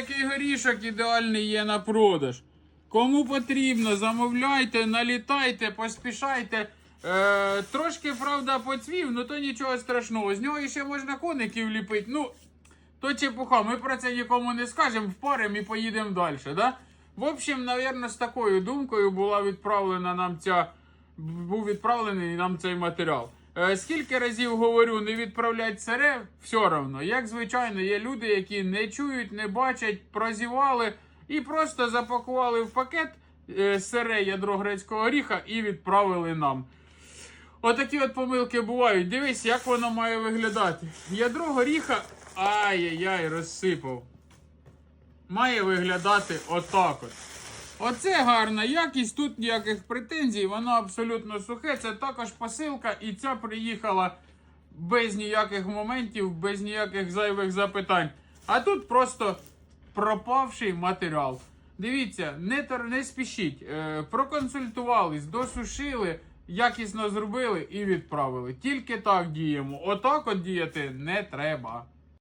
який горішок ідеальний є на продаж. Кому потрібно, замовляйте, налітайте, поспішайте. Е, трошки, правда, поцвів, ну то нічого страшного. З нього ще можна коників ліпити. Ну, то чепуха, ми про це нікому не скажемо, впаримо і поїдемо далі. Да? В общем, напевно, з такою думкою була відправлена нам ця, був відправлений нам цей матеріал. Е, скільки разів говорю, не відправлять сире, все одно. Як звичайно, є люди, які не чують, не бачать, прозівали і просто запакували в пакет е, сире ядро грецького горіха і відправили нам. Отакі от помилки бувають. Дивись, як воно має виглядати. Ядро горіха. Ай-яй-яй, розсипав. Має виглядати отак от. Оце гарна якість, тут ніяких претензій, воно абсолютно сухе. Це також посилка, і ця приїхала без ніяких моментів, без ніяких зайвих запитань. А тут просто пропавший матеріал. Дивіться, не, не спішіть. Е, проконсультувались, досушили, якісно зробили і відправили. Тільки так діємо. Отак от діяти не треба.